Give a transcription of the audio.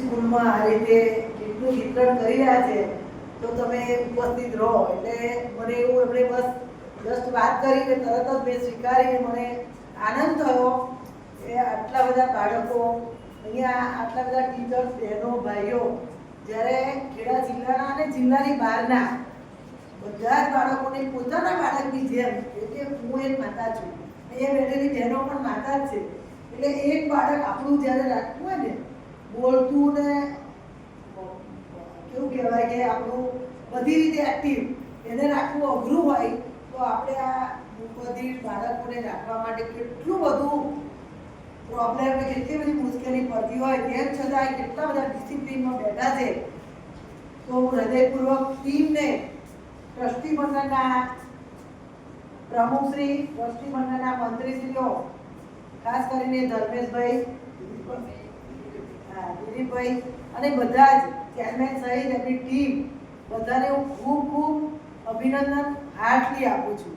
સ્કૂલમાં આ રીતે કેટલું વિતરણ કરી રહ્યા છે, તો તમે ઉપસ્થિત રહો. એટલે મને એવું એમણે બસ જસ્ટ વાત કરીને તરત જ મેં સ્વીકારીને મને આનંદ થયો કે આટલા બધા બાળકો, અહીંયા આટલા બધા ટીચર્સ બહેનો, ભાઈઓ, જ્યારે ખેડા જિલ્લાના અને જિલ્લાની બહારના બધા જ બાળકોને પોતાના બાળકની જેમ, એટલે હું એક માતા છું અહીંયા બેઠેલી બહેનો પણ માતા જ છે. એટલે એક બાળક આપણું જ્યારે રાખવું હોય ને બોલતું ને કેવું કહેવાય કે આપણું બધી રીતે એક્ટિવ એને રાખવું અઘરું હોય, તો આપણે આ બધી બાળકોને રાખવા માટે કેટલું બધું પ્રોબ્લેમ કેટલી બધી મુશ્કેલી પડતી હોય, તેમ છતાં કેટલા બધા ડિસિપ્લિનમાં બેઠા છે. તો હું હૃદયપૂર્વક ટીમને ટ્રસ્ટી મંડળના પ્રમુખશ્રી ટ્રસ્ટી મંડળના મંત્રીશ્રીઓ, ખાસ કરીને ધર્મેશભાઈ દિલીપભાઈ અને બધા જ ચેરમેન સહિત એમની ટીમ બધાને હું ખૂબ ખૂબ અભિનંદન હાર્ટલી આપું છું.